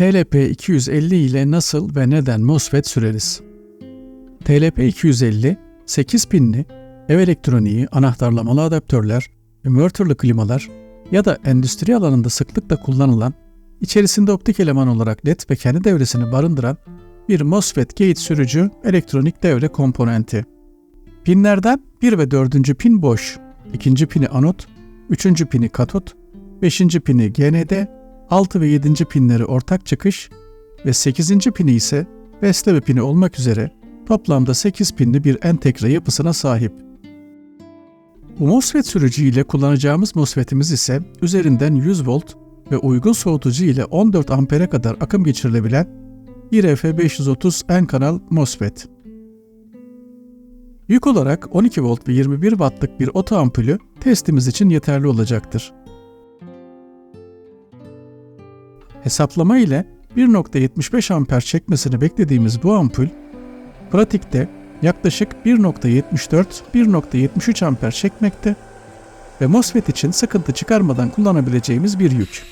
TLP-250 ile nasıl ve neden MOSFET süreriz? TLP-250, 8 pinli, ev elektroniği, anahtarlamalı adaptörler, inverterlı klimalar ya da endüstri alanında sıklıkla kullanılan, içerisinde optik eleman olarak led ve kendi devresini barındıran bir MOSFET gate sürücü elektronik devre komponenti. Pinlerden 1 ve 4. pin boş, 2. pini anot, 3. pini katot, 5. pini GND, 6 ve 7. pinleri ortak çıkış ve 8. pini ise besleme pini olmak üzere toplamda 8 pinli bir entegre yapısına sahip. Bu MOSFET sürücü ile kullanacağımız MOSFET'imiz ise üzerinden 100 volt ve uygun soğutucu ile 14 ampere kadar akım geçirilebilen IRF530 N kanal MOSFET. Yük olarak 12 volt ve 21 wattlık bir oto ampulü testimiz için yeterli olacaktır. Hesaplama ile 1.75 amper çekmesini beklediğimiz bu ampul, pratikte yaklaşık 1.74-1.73 amper çekmekte ve MOSFET için sıkıntı çıkarmadan kullanabileceğimiz bir yük.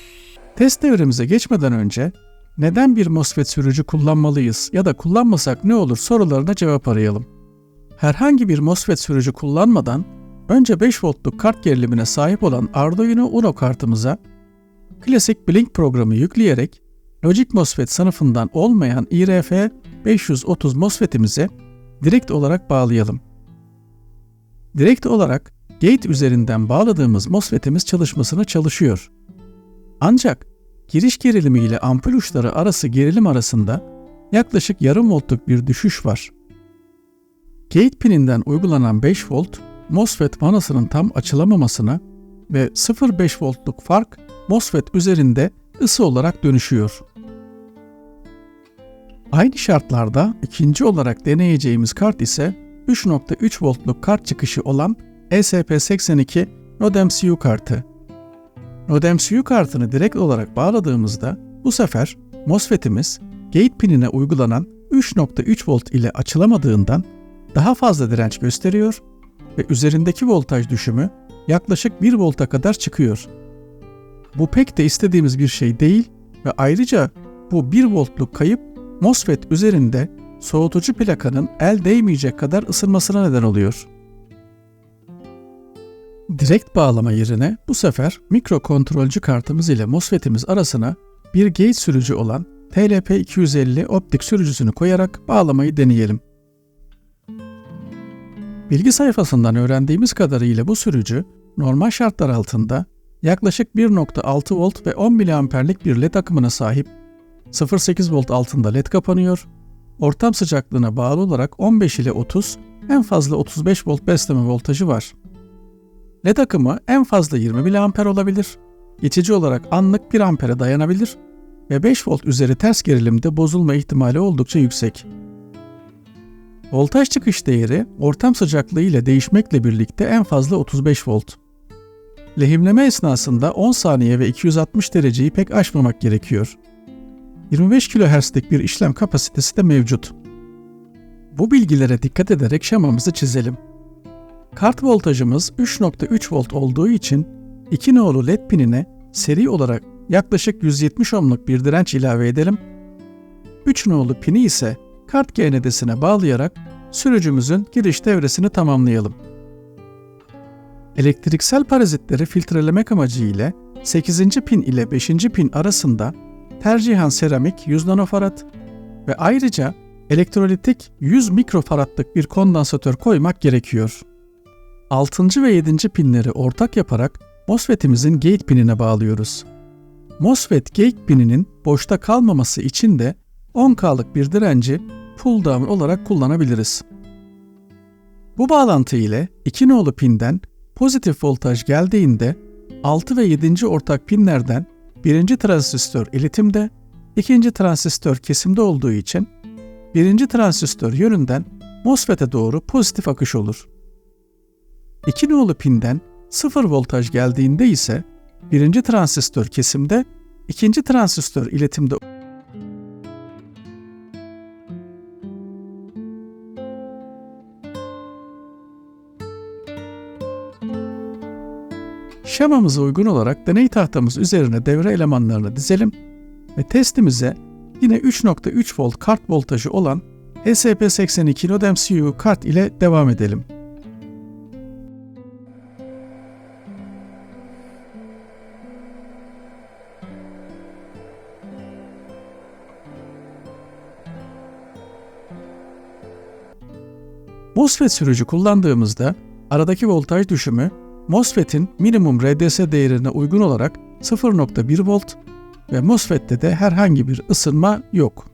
Test devremize geçmeden önce neden bir MOSFET sürücü kullanmalıyız ya da kullanmasak ne olur sorularına cevap arayalım. Herhangi bir MOSFET sürücü kullanmadan önce 5 voltluk kart gerilimine sahip olan Arduino Uno kartımıza klasik Blink programı yükleyerek Logic MOSFET sınıfından olmayan IRF 530 MOSFET'imize direkt olarak bağlayalım. Direkt olarak gate üzerinden bağladığımız MOSFET'imiz çalışmasını çalışıyor. Ancak giriş gerilimi ile ampul uçları arası gerilim arasında yaklaşık yarım voltluk bir düşüş var. Gate pininden uygulanan 5 volt, MOSFET vanasının tam açılamamasına ve 0.5 voltluk fark MOSFET üzerinde ısı olarak dönüşüyor. Aynı şartlarda ikinci olarak deneyeceğimiz kart ise 3.3 voltluk kart çıkışı olan ESP82 NODEM-CU kartı. NODEM-CU kartını direkt olarak bağladığımızda bu sefer MOSFET'imiz gate pinine uygulanan 3.3 volt ile açılamadığından daha fazla direnç gösteriyor ve üzerindeki voltaj düşümü yaklaşık 1 volta kadar çıkıyor. Bu pek de istediğimiz bir şey değil ve ayrıca bu 1 voltluk kayıp MOSFET üzerinde soğutucu plakanın el değmeyecek kadar ısınmasına neden oluyor. Direkt bağlama yerine bu sefer mikrokontrolcü kartımız ile MOSFET'imiz arasına bir gate sürücü olan TLP250 optik sürücüsünü koyarak bağlamayı deneyelim. Bilgi sayfasından öğrendiğimiz kadarıyla bu sürücü normal şartlar altında yaklaşık 1.6 volt ve 10 miliamperlik bir led akımına sahip 0.8 volt altında led kapanıyor, ortam sıcaklığına bağlı olarak 15 ile 30, en fazla 35 volt besleme voltajı var. LED akımı en fazla 20 mA olabilir, geçici olarak anlık 1 ampere dayanabilir ve 5 volt üzeri ters gerilimde bozulma ihtimali oldukça yüksek. Voltaj çıkış değeri ortam sıcaklığı ile değişmekle birlikte en fazla 35 volt. Lehimleme esnasında 10 saniye ve 260 dereceyi pek aşmamak gerekiyor. 25 kHz'lik bir işlem kapasitesi de mevcut. Bu bilgilere dikkat ederek şemamızı çizelim. Kart voltajımız 3.3 volt olduğu için 2 nolu led pinine seri olarak yaklaşık 170 ohmluk bir direnç ilave edelim. 3 nolu pini ise kart GND'sine bağlayarak sürücümüzün giriş devresini tamamlayalım. Elektriksel parazitleri filtrelemek amacıyla 8. pin ile 5. pin arasında tercihan seramik 100 nanofarad ve ayrıca elektrolitik 100 mikrofaradlık bir kondansatör koymak gerekiyor. 6. ve 7. pinleri ortak yaparak MOSFET'imizin gate pinine bağlıyoruz. MOSFET gate pininin boşta kalmaması için de 10K'lık bir direnci pull down olarak kullanabiliriz. Bu bağlantı ile 2 nolu pinden pozitif voltaj geldiğinde 6 ve 7. ortak pinlerden birinci transistör iletimde, ikinci transistör kesimde olduğu için birinci transistör yönünden MOSFET'e doğru pozitif akış olur. 2 nolu pinden 0 voltaj geldiğinde ise birinci transistör kesimde, ikinci transistör iletimde Şemamıza uygun olarak deney tahtamız üzerine devre elemanlarını dizelim Ve testimize yine 3.3 volt kart voltajı olan ESP82 Nodem CU kart ile devam edelim. MOSFET sürücü kullandığımızda aradaki voltaj düşümü MOSFET'in minimum RDS değerine uygun olarak 0.1 volt ve MOSFET'te de herhangi bir ısınma yok.